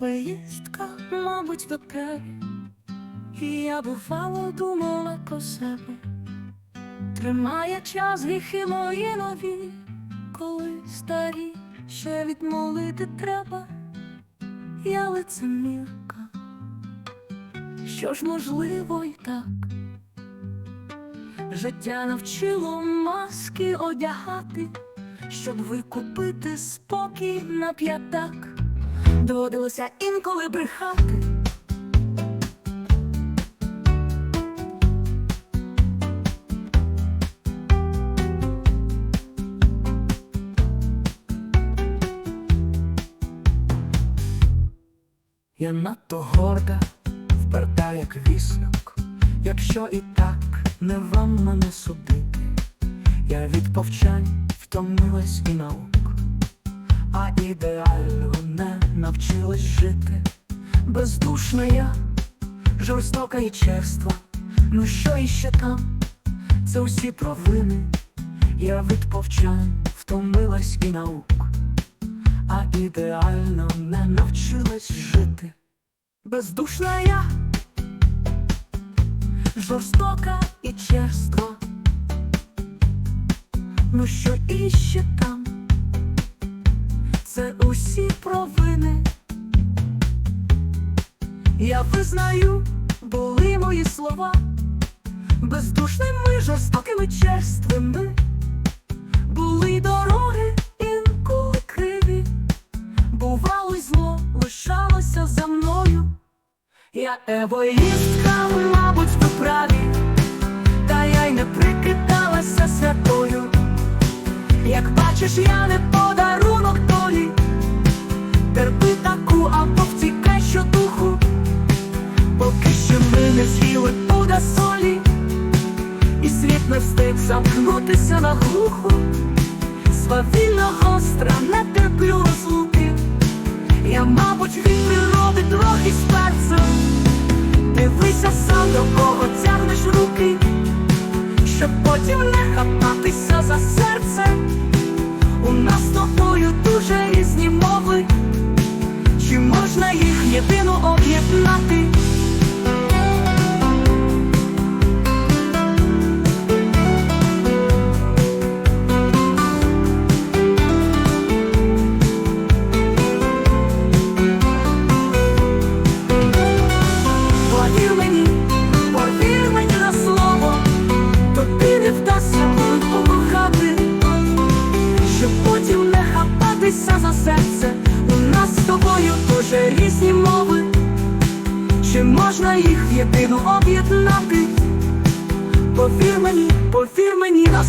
поїздка, мабуть, до тебе. І я бувало думала про себе. Тримає час гріхи мої нові, коли старі ще відмолити треба. Я лицемірка, що ж можливо і так. Життя навчило маски одягати, щоб викупити спокій на п'ятак. Доводилося інколи брехати. Я надто горда, вперта, як віснок, якщо і так не вам мене судити, я від повчань втомилась і наук, а ідеально навчилась жити. Бездушна я, жорстока і черства. Ну що іще там? Це усі провини. Я від повчань втомилась і наук, а ідеально не навчилась жити. Бездушна я, жорстока і черства. Ну що іще там? Це усі провини. Я визнаю, були мої слова, бездушними, жорстокими, черствими. Були дороги інколи криві, бувало й зло лишалося за мною. Я егоїстка, мабуть, ви праві, та я й не прикидалася святою. Як бачиш, я не подарунок не встиг замкнутися на глуху, свавільно гостра, не терплю розлуки. Я, мабуть, від природи трохи з Дивися сам, до кого тягнеш руки, щоб потім не хапатися за серце. У нас з тобою дуже різні мови, чи можна їх єдину об'єднати? Можна їх єдину об'єднати? Повір мені, повір мені на